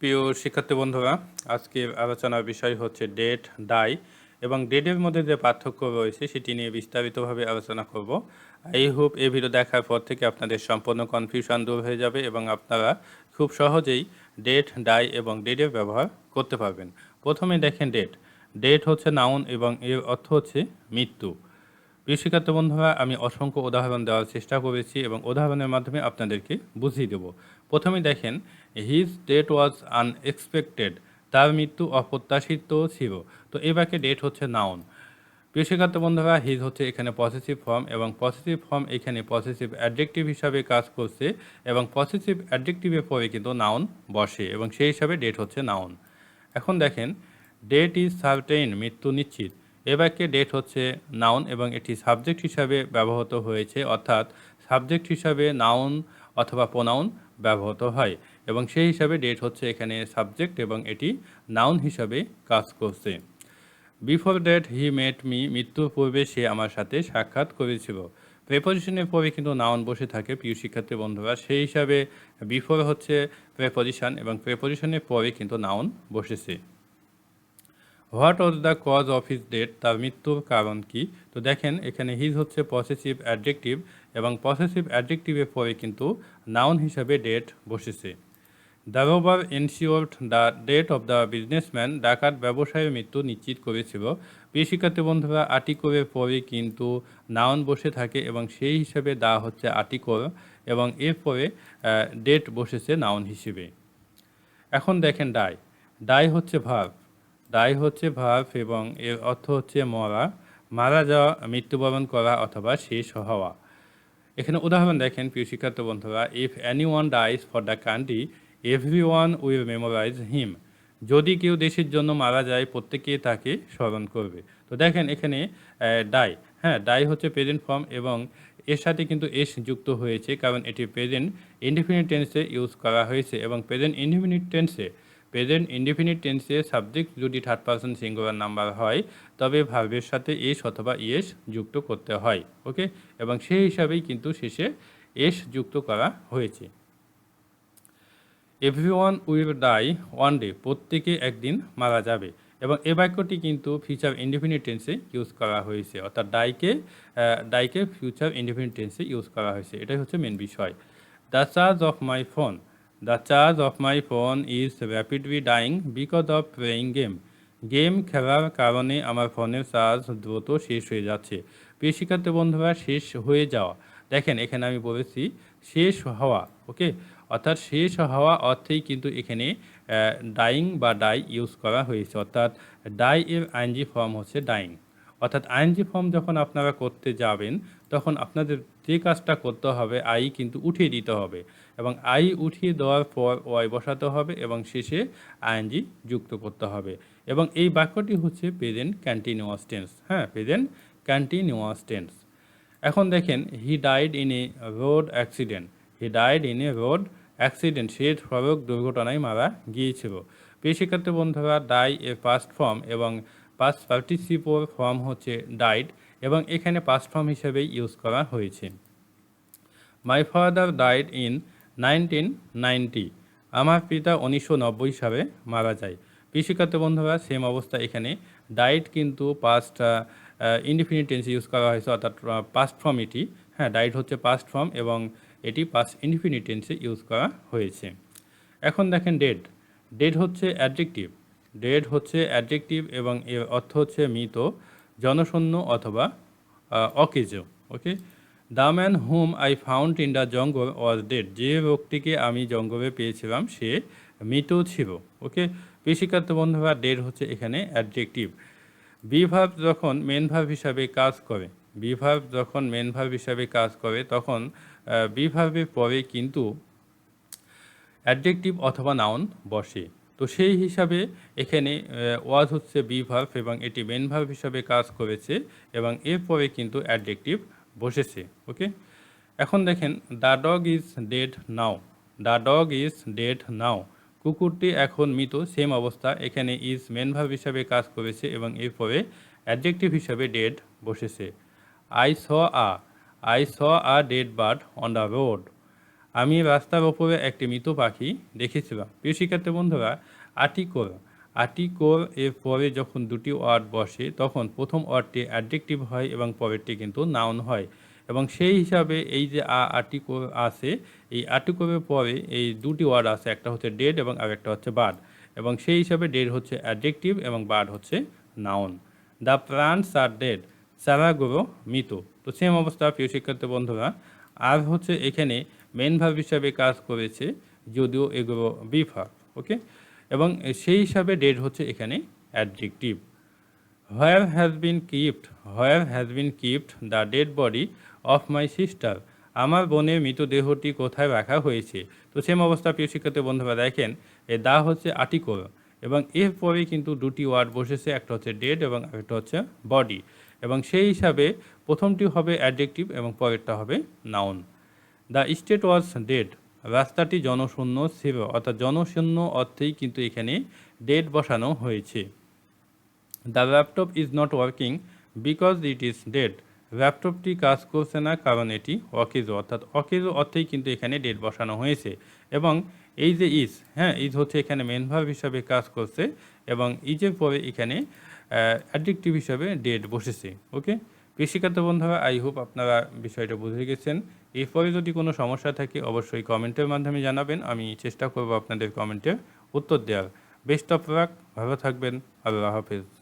প্রিয় শিক্ষার্থী বন্ধুরা আজকে আলোচনার বিষয় হচ্ছে ডেট ডাই এবং ডেটের মধ্যে যে পার্থক্য রয়েছে সেটি নিয়ে বিস্তারিতভাবে আলোচনা করব। এই হোপ এই ভিডিও দেখার পর থেকে আপনাদের সম্পূর্ণ কনফিউশন দূর হয়ে যাবে এবং আপনারা খুব সহজেই ডেট ডাই এবং ডেটের ব্যবহার করতে পারবেন। প্রথমে দেখেন ডেট ডেট হচ্ছে নাউন এবং এর অর্থ হচ্ছে মৃত্যু। প্রিয় শিক্ষার্থী বন্ধুরা, আমি অসংখ্য উদাহরণ দেওয়ার চেষ্টা করেছি এবং উদাহরণের মাধ্যমে আপনাদেরকে বুঝিয়ে দেব। প্রথমে দেখেন হিজ ডেট ওয়াজ আনএক্সপেক্টেড তার মৃত্যু অপ্রত্যাশিত ছিল। তো এই ডেট হচ্ছে নাউন প্রিয় শিক্ষার্থী বন্ধুরা হিজ হচ্ছে এখানে পসেসিভ ফর্ম এবং পসেসিভ ফর্ম এখানে পসেসিভ অ্যাডজেক্টিভ হিসাবে কাজ করছে এবং পসেসিভ অ্যাডজেক্টিভের পরে কিন্তু নাউন বসে এবং সেই হিসাবে ডেট হচ্ছে নাউন এখন দেখেন ডেট ইজ সার্টেইন মৃত্যু নিশ্চিত। এ বাক্যে ডেট হচ্ছে নাউন এবং এটি সাবজেক্ট হিসাবে ব্যবহৃত হয়েছে, অর্থাৎ সাবজেক্ট হিসাবে নাউন অথবা প্রোনাউন ব্যবহৃত হয় এবং সেই হিসাবে ডেট হচ্ছে এখানে সাবজেক্ট এবং এটি নাউন হিসাবে কাজ করছে। Before death he met me মৃত্যুর পূর্বে সে আমার সাথে সাক্ষাৎ করেছিল। প্রেপোজিশনের পরে কিন্তু নাউন বসে থাকে, প্রিয় শিক্ষার্থী বন্ধুরা। সেই হিসাবে বিফোর হচ্ছে প্রেপোজিশন এবং প্রেপোজিশনের পরে কিন্তু নাউন বসেছে। What was the cause of his death তার মৃত্যুর কারণ কি? তো দেখেন, এখানে হিজ হচ্ছে পসেসিভ অ্যাডজেক্টিভ এবং পসেসিভ অ্যাডজেক্টিভের পরে কিন্তু নাউন হিসাবে ডেট বসেছে। The robber ensured the death of the businessman ডাকাত ব্যবসায়ের মৃত্যু নিশ্চিত করেছিল। প্রিয় শিক্ষার্থী বন্ধুরা, আর্টিকলের পরে কিন্তু নাউন বসে থাকে এবং সেই হিসেবে দা হচ্ছে আর্টিকল এবং এরপরে ডেট বসেছে নাউন হিসেবে। এখন দেখেন ডাই ডাই হচ্ছে ভার্ব ডাই হচ্ছে ভার্ব এবং এর অর্থ হচ্ছে মরা, মারা যাওয়া, মৃত্যুবরণ করা অথবা শেষ হওয়া। এখানে উদাহরণ দেখেন, প্রিয় শিক্ষার্থী বন্ধুরা if anyone dies for the country everyone will memorise him যদি কেউ দেশের জন্য মারা যায়, প্রত্যেকে তাকে স্মরণ করবে। তো দেখেন এখানে ডাই হ্যাঁ ডাই হচ্ছে প্রেজেন্ট ফর্ম এবং এর সাথে কিন্তু এস যুক্ত হয়েছে, কারণ এটি প্রেজেন্ট ইনডিফিনিট টেন্সে ইউজ করা হয়েছে এবং প্রেজেন্ট ইনডিফিনিট টেন্সে প্রেজেন্ট ইনডিফিনিট টেন্সে সাবজেক্ট যদি থার্ড পার্সন সিঙ্গুলার নাম্বার হয়, তবে ভার্বের সাথে এস অথবা ইয়েস যুক্ত করতে হয় ওকে এবং সেই হিসাবেই কিন্তু শেষে এস যুক্ত করা হয়েছে। Everyone will die one day প্রত্যেকে একদিন মারা যাবে। এবং এ বাক্যটি কিন্তু ফিউচার ইন্ডিপেন্ডেন্ট টেন্সে ইউজ করা হয়েছে। অর্থাৎ ডাইকে ডাইকে ফিউচার ইন্ডিপেন্ডেন্ট টেন্সে ইউজ করা হয়েছে। এটাই হচ্ছে মেন বিষয়। The charge of my phone the charge of my phone is rapidly dying because of playing game game খেলার কারণে আমার ফোনের চার্জ দ্রুত শেষ হয়ে যাচ্ছে। প্রিয় শিক্ষার্থী বন্ধুরা, শেষ হয়ে যাওয়া। দেখেন, এখানে আমি বলেছি শেষ হওয়া, ওকে? অর্থাৎ শেষ হওয়া অর্থেই কিন্তু এখানে ডাইং বা ডাই ইউজ করা হয়েছে। অর্থাৎ ডাই এর আইনজি ফর্ম হচ্ছে ডাইং অর্থাৎ আইনজি ফর্ম যখন আপনারা করতে যাবেন, তখন আপনাদের যে কাজটা করতে হবে, আই কিন্তু উঠিয়ে দিতে হবে এবং আই উঠিয়ে দেওয়ার পর ওয়াই বসাতে হবে এবং শেষে আইএনজি যুক্ত করতে হবে। এবং এই বাক্যটি হচ্ছে প্রেজেন্ট কন্টিনিউয়াস টেন্স হ্যাঁ প্রেজেন্ট কন্টিনিউয়াস টেন্স এখন দেখেন he died in a road accident he died in a road accident সে সড়ক দুর্ঘটনায় মারা গিয়েছিল। প্রিয় শিক্ষার্থী বন্ধুরা ডাই এর ফার্স্ট ফর্ম এবং পাস্ট পার্টিসিপোর ফর্ম হচ্ছে ডাইড এবং এখানে পাস্ট ফর্ম হিসেবেই ইউজ করা হয়েছে। My father died in nineteen ninety আমার পিতা উনিশশো নব্বই সালে মারা যায়। কৃষিকার্য বন্ধুরা সেম অবস্থা এখানে। ডাইট কিন্তু পাস্ট ইনডিফিনিট টেন্স ইউজ করা হয়েছে, অর্থাৎ পাস্ট ফর্ম এটি। হ্যাঁ ডাইট হচ্ছে পাস্ট ফর্ম এবং এটি পাস্ট ইনডিফিনিট টেন্সে ইউজ করা হয়েছে। এখন দেখেন ডেড ডেড হচ্ছে অ্যাডজেক্টিভ ডেড হচ্ছে অ্যাডজেক্টিভ এবং এর অর্থ হচ্ছে মৃত, জনশূন্য অথবা অকেজ, okay? The man whom I found in the jungle was dead. যে ব্যক্তিকে আমি জঙ্গলে পেয়েছিলাম, সে মৃত ছিল, ওকে? কৃষিকার্য বন্ধুরা, ডেড হচ্ছে এখানে অ্যাডজেক্টিভ। বিভাব যখন মেন ভাব হিসাবে কাজ করে, বিভাব যখন মেন ভাব হিসাবে কাজ করে, তখন বিভাবের পরে কিন্তু অ্যাডজেক্টিভ অথবা নাউন বসে। তো সেই হিসাবে এখানে ওয়াজ হচ্ছে বিভাব এবং এটি মেন ভাব হিসাবে কাজ করেছে এবং এরপরে কিন্তু অ্যাডজেক্টিভ বসেছে, ওকে? এখন দেখেন, the dog is dead now. The dog is dead now. কুকুরটি এখন মৃত, সেম অবস্থা। এখানে ইজ মেন ভাব হিসাবে কাজ করেছে এবং এরপরে অ্যাডজেক্টিভ হিসাবে ডেড বসেছে। I saw a. I saw a dead bird on the road. আমি রাস্তার ওপরে একটি মৃত পাখি দেখেছিলাম। প্রিয় শিক্ষার্থী বন্ধুরা আর্টিকল আর্টিকল এর পরে যখন দুটি ওয়ার্ড বসে, তখন প্রথম ওয়ার্ডটি অ্যাডজেক্টিভ হয় এবং পরেরটি কিন্তু নাউন হয়। এবং সেই হিসাবে এই যে আ আর্টিকল আছে, এই আর্টিকলের পরে এই দুটি ওয়ার্ড আছে, একটা হচ্ছে ডেড এবং আরেকটা হচ্ছে বার্ড। এবং সেই হিসাবে ডেড হচ্ছে অ্যাডজেক্টিভ এবং বার্ড হচ্ছে noun. The plants are dead, চারাগুলো মৃত। তো সেম অবস্থা, প্রিয় শিক্ষার্থী বন্ধুরা। আর হচ্ছে এখানে মেন ভাব হিসাবে কাজ করেছে, যদিও এগুলো বিফা ওকে এবং সেই হিসাবে ডেড হচ্ছে এখানে adjective where has been kept where has been kept the dead body of my sister আমার বোনের মৃতদেহটি কোথায় রাখা হয়েছে? তো সেম অবস্থা প্রিয় শিক্ষার্থী বন্ধুরা, দেখেন, এ দা হচ্ছে আর্টিকল এবং এরপরে কিন্তু দুটি ওয়ার্ড বসেছে, একটা হচ্ছে ডেড এবং একটা হচ্ছে বডি এবং সেই হিসাবে প্রথমটি হবে অ্যাডজেক্টিভ এবং পরেরটা হবে noun the street was dead রাস্তাটি জনশূন্য ছিল, অর্থাৎ জনশূন্য অর্থেই কিন্তু এখানে ডেট বসানো হয়েছে। The laptop is not working because it is dead ল্যাপটপটি কাজ করছে না কারণ এটি অকেজ, অর্থাৎ অকেজ অর্থেই কিন্তু এখানে ডেট বসানো হয়েছে। এবং এই যে ইজ হ্যাঁ ইজ হচ্ছে এখানে মেন ভার্ব হিসাবে কাজ করছে এবং ইজের পরে এখানে অ্যাডিকটিভ হিসাবে ডেট বসেছে ওকে কৃষিকান্ত বন্ধুরা, আই হোপ আপনারা বিষয়টা বুঝে গেছেন। এরপরে যদি কোনো সমস্যা থাকে, অবশ্যই কমেন্টের মাধ্যমে জানাবেন। আমি চেষ্টা করব আপনাদের কমেন্টের উত্তর দেওয়ার। বেস্ট অফ লাক ভালো থাকবেন। আল্লাহ হাফেজ।